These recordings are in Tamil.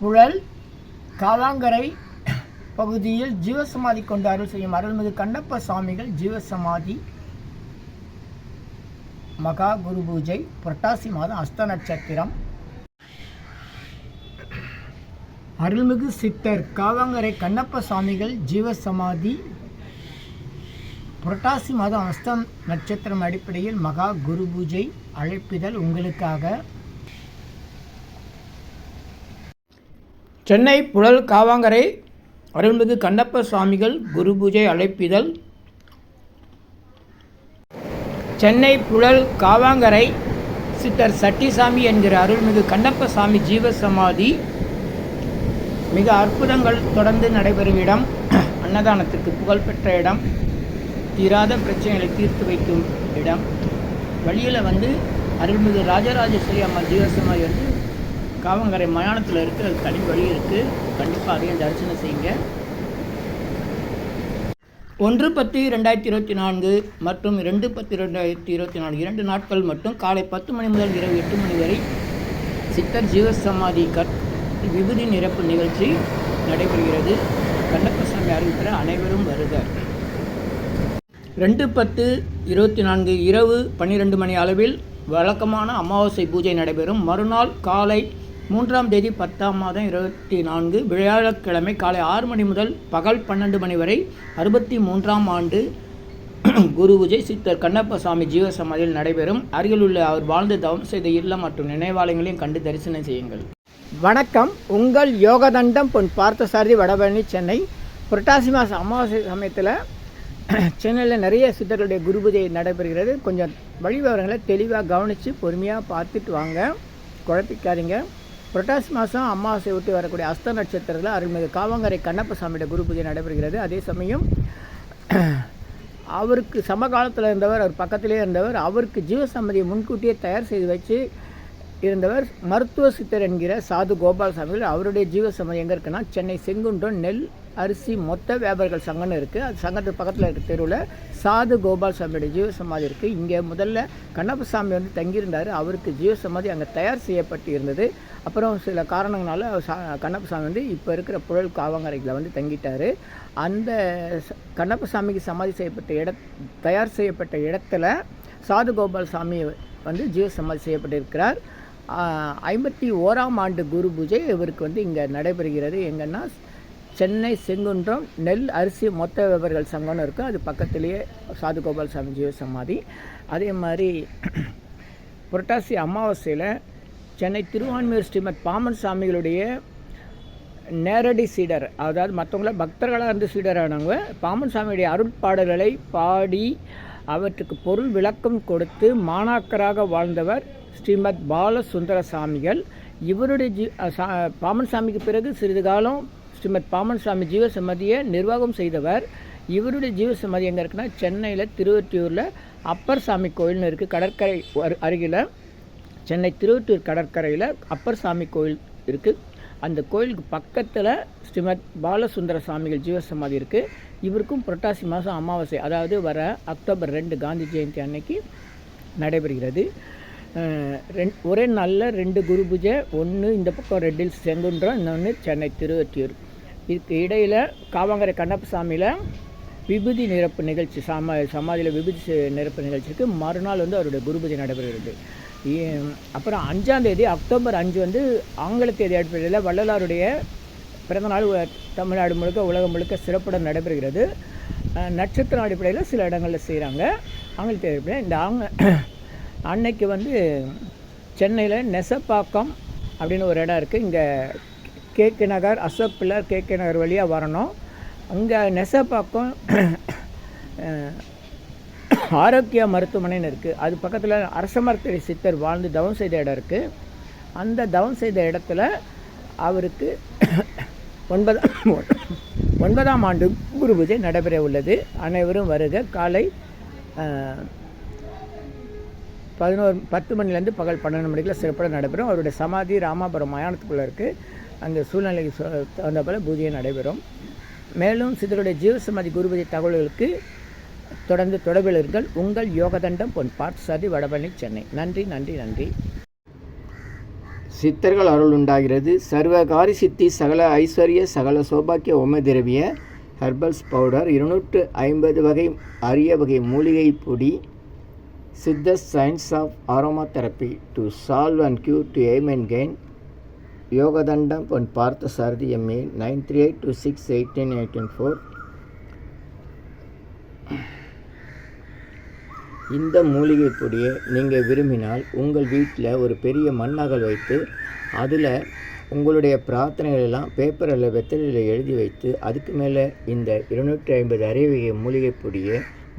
புழல் காலாங்கரை பகுதியில் ஜீவசமாதி கொண்டு அருள் செய்யும் அருள்மிகு கண்ணப்ப சுவாமிகள் ஜீவசமாதி. மகா குரு பூஜை புரட்டாசி மாதம் அஸ்த நட்சத்திரம். அருள்மிகு சித்தர் காவாங்கரை கண்ணப்ப சுவாமிகள் ஜீவசமாதி. புரட்டாசி மாதம் அஸ்தம் நட்சத்திரம் அடிப்படையில் மகா குரு பூஜை அழைப்பிதழ் உங்களுக்காக. சென்னை புழல் காவாங்கரை அருள்மிகு கண்ணப்ப சுவாமிகள் குரு பூஜை அழைப்பிதழ். சென்னை புழல் காவாங்கரை சித்தர் சட்டிசாமி என்கிற அருள்மிகு கண்ணப்ப சாமி ஜீவசமாதி. மிக அற்புதங்கள் தொடர்ந்து நடைபெறும் இடம். அன்னதானத்திற்கு புகழ்பெற்ற இடம். தீராத பிரச்சனைகளை தீர்த்து வைக்கும் இடம். வழியில் வந்து அருள்மிகு ராஜராஜேஸ்வரி அம்மா ஜீவசமாதி வந்து காவங்கரை மயானத்தில் இருக்கிற தனி வழி இருக்குது கண்டிப்பாக அதையும் தரிசனம் செய்யுங்க. ஒன்று பத்து ரெண்டாயிரத்தி இருபத்தி நான்கு மற்றும் ரெண்டு பத்து ரெண்டாயிரத்தி இருபத்தி நான்கு இரண்டு நாட்கள் மட்டும் காலை பத்து மணி முதல் இரவு எட்டு மணி வரை சித்தர் ஜீவசமாதி கற் விபூதி நிரப்பு நிகழ்ச்சி நடைபெறுகிறது. கண்ணப்பசாமி அறிவிக்கிற அனைவரும் வருக. ரெண்டு பத்து இருபத்தி நான்கு இரவு பன்னிரெண்டு மணி அளவில் வழக்கமான அமாவாசை பூஜை நடைபெறும். மறுநாள் காலை மூன்றாம் தேதி பத்தாம் மாதம் இருபத்தி நான்கு வியாழக்கிழமை காலை ஆறு மணி முதல் பகல் பன்னெண்டு மணி வரை அறுபத்தி மூன்றாம் ஆண்டு குரு விஜய் சித்தர் கண்ணப்ப சுவாமி ஜீவசமாதியில் நடைபெறும். அருகிலுள்ள அவர் வாழ்ந்து தவம் செய்த இல்லம் மற்றும் நினைவாலயங்களையும் கண்டு தரிசனம் செய்யுங்கள். வணக்கம். உங்கள் யோகதண்டம் பொன் பார்த்தசாரதி வடபழனி சென்னை. புரட்டாசி மாதம் அமாவாசை சமயத்தில் சென்னையில் நிறைய சித்தர்களுடைய குரு பூஜை நடைபெறுகிறது. கொஞ்சம் வழி விவரங்களை தெளிவாக கவனித்து பொறுமையாக பார்த்துட்டு வாங்க. குழப்பிக்காதீங்க. புரட்டாசி மாதம் அம்மாவாசை விட்டு வரக்கூடிய அஸ்த நட்சத்திரத்தில் அருள்மிகு காவங்கரை கண்ணப்ப சாமியோட குரு பூஜை நடைபெறுகிறது. அதே சமயம் அவருக்கு சமகாலத்தில் இருந்தவர் அவர் பக்கத்திலே இருந்தவர் அவருக்கு ஜீவசம்மதியை முன்கூட்டியே தயார் செய்து வச்சு இருந்தவர் மருத்துவ சித்தர் என்கிற சாது கோபாலசாமிகள். அவருடைய ஜீவசம்மதி எங்கே இருக்குன்னா சென்னை செங்குன்றம் நெல் அரிசி மொத்த வியாபாரிகள் சங்கம்னு இருக்குது அது சங்கத்துக்கு பக்கத்தில் இருக்க தெருவில். சாது கோபாலசாமியோட ஜீவசமாதி இருக்குது இங்கே முதல்ல கண்ணப்பசாமி வந்து தங்கியிருந்தார். அவருக்கு ஜீவசமாதி அங்கே தயார் செய்யப்பட்டு இருந்தது அப்புறம் சில காரணங்களால் சா கண்ணப்பசாமி வந்து இப்போ இருக்கிற புழல் காவங்கரையில் வந்து தங்கிட்டார். அந்த கண்ணப்பசாமிக்கு சமாதி செய்யப்பட்ட இட தயார் செய்யப்பட்ட இடத்துல சாது கோபால் சாமி வந்து ஜீவசமாதி செய்யப்பட்டிருக்கிறார். ஐம்பத்தி ஓராம் ஆண்டு குரு பூஜை இவருக்கு வந்து இங்கே நடைபெறுகிறது. எங்கன்னா சென்னை செங்குன்றம் நெல் அரிசி மொத்த வியாபாரிகள் சங்கம்னு இருக்கும். அது பக்கத்திலேயே சாது கோபால் சாமி ஜீவசமாதி அதே மாதிரி புரட்டாசி அமாவாசையில் சென்னை திருவான்மையூர் ஸ்ரீமத் பாமன் சாமிகளுடைய நேரடி சீடர் அதாவது மற்றவங்கள பக்தர்களாக இருந்து சீடரானவங்க பாமன் சாமியுடைய அருட்பாடல்களை பாடி அவற்றுக்கு பொருள் விளக்கம் கொடுத்து மாணாக்கராக வாழ்ந்தவர் ஸ்ரீமத் பாலசுந்தர சாமிகள் இவருடைய ஜி சா பாமன் சாமிக்கு பிறகு சிறிது காலம் ஸ்ரீமத் பாமன் சாமி ஜீவசமதியை நிர்வாகம் செய்தவர். இவருடைய ஜீவசமதி எங்கே இருக்குன்னா சென்னையில் திருவொற்றியூரில் அப்பர் சாமி கோயில்னு இருக்குது கடற்கரை அருகில். சென்னை திருவொற்றியூர் கடற்கரையில் அப்பர் சாமி கோயில் இருக்குது அந்த கோயிலுக்கு பக்கத்தில் ஸ்ரீமத் பாலசுந்தர சாமிகள் ஜீவசமாதி இருக்குது இவருக்கும் புரட்டாசி மாதம் அமாவாசை அதாவது வர அக்டோபர் ரெண்டு காந்தி ஜெயந்தி அன்னைக்கு நடைபெறுகிறது. ரெண் ஒரே நாளில் ரெண்டு குரு பூஜை ஒன்று இந்த பக்கம் ரெட்டில் செங்குன்றம் இன்னொன்று சென்னை திருவற்றியூர். இதுக்கு இடையில் காவாங்கரை கண்ணப்பசாமியில் விபூதி நிரப்பு நிகழ்ச்சி சம சமாதியில் விபூதி நிரப்பு நிகழ்ச்சிக்கு மறுநாள் வந்து அவருடைய குரு பூஜை நடைபெறுகிறது. அப்புறம் அஞ்சாந்தேதி அக்டோபர் அஞ்சு வந்து ஆங்கில தேதி அடிப்படையில் வள்ளலாருடைய பிறந்தநாள் தமிழ்நாடு முழுக்க உலகம் முழுக்க சிறப்புடன் நடைபெறுகிறது. நட்சத்திரம் அடிப்படையில் சில இடங்களில் செய்கிறாங்க ஆங்கில தேதி அடிப்படையில் இந்த ஆங்க அன்னைக்கு வந்து சென்னையில் நெசப்பாக்கம் அப்படின்னு ஒரு இடம் இருக்குது இங்கே KK Nagar Ashok pillar KK Nagar வழியாக வரணும். அங்கே நெசப்பாக்கம் ஆரோக்கிய மருத்துவமனைன்னு இருக்குது அது பக்கத்தில் அரசமரத்தடி சித்தர் வாழ்ந்து தவம் செய்த இடம் இருக்குது அந்த தவம் செய்த இடத்துல அவருக்கு ஒன்பதாம் ஒன்பதாம் ஆண்டு குரு பூஜை நடைபெற உள்ளது. அனைவரும் வருக. காலை பதினோரு பத்து மணிலேருந்து பகல் பன்னெண்டு மணிக்குள்ள சிறப்பாக நடைபெறும். அவருடைய சமாதி ராமாபுரம் மயானத்துக்குள்ளே இருக்குது அந்த சூழ்நிலைக்கு தகுந்த போல் பூஜையும் நடைபெறும். மேலும் சிதருடைய ஜீவசமாதி குருபதி தகவல்களுக்கு தொடர்ந்து தொடர்பில் இருங்கள். உங்கள் யோகதண்டம் பொன் பார்த்தசாதி வடபழனி சென்னை. நன்றி நன்றி நன்றி. சித்தர்கள் அருள் உண்டாகிறது. சர்வகாரி சித்தி சகல ஐஸ்வர்ய சகல சௌபாக்கிய திரவிய ஹெர்பல்ஸ் பவுடர் இருநூற்று ஐம்பது வகை அரிய வகை மூலிகை பொடி Siddha science of aromatherapy to solve and cue to aim and gain Yogathandam Pon Partha Sarathi MA nine three eight two six eighteen eighteen four இந்த மூலிகை பொடியை நீங்கள் விரும்பினால் உங்கள் வீட்டில் ஒரு பெரிய மண்ணகல் வைத்து அதில் உங்களுடைய பிரார்த்தனைகள் எல்லாம் பேப்பரில் வெத்தலையில் எழுதி வைத்து அதுக்கு மேலே இந்த இருநூற்றி ஐம்பது அரைவகை மூலிகை பொடியை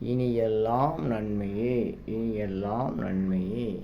இனி எல்லாம் நன்மையே இனி எல்லாம் நன்மையே.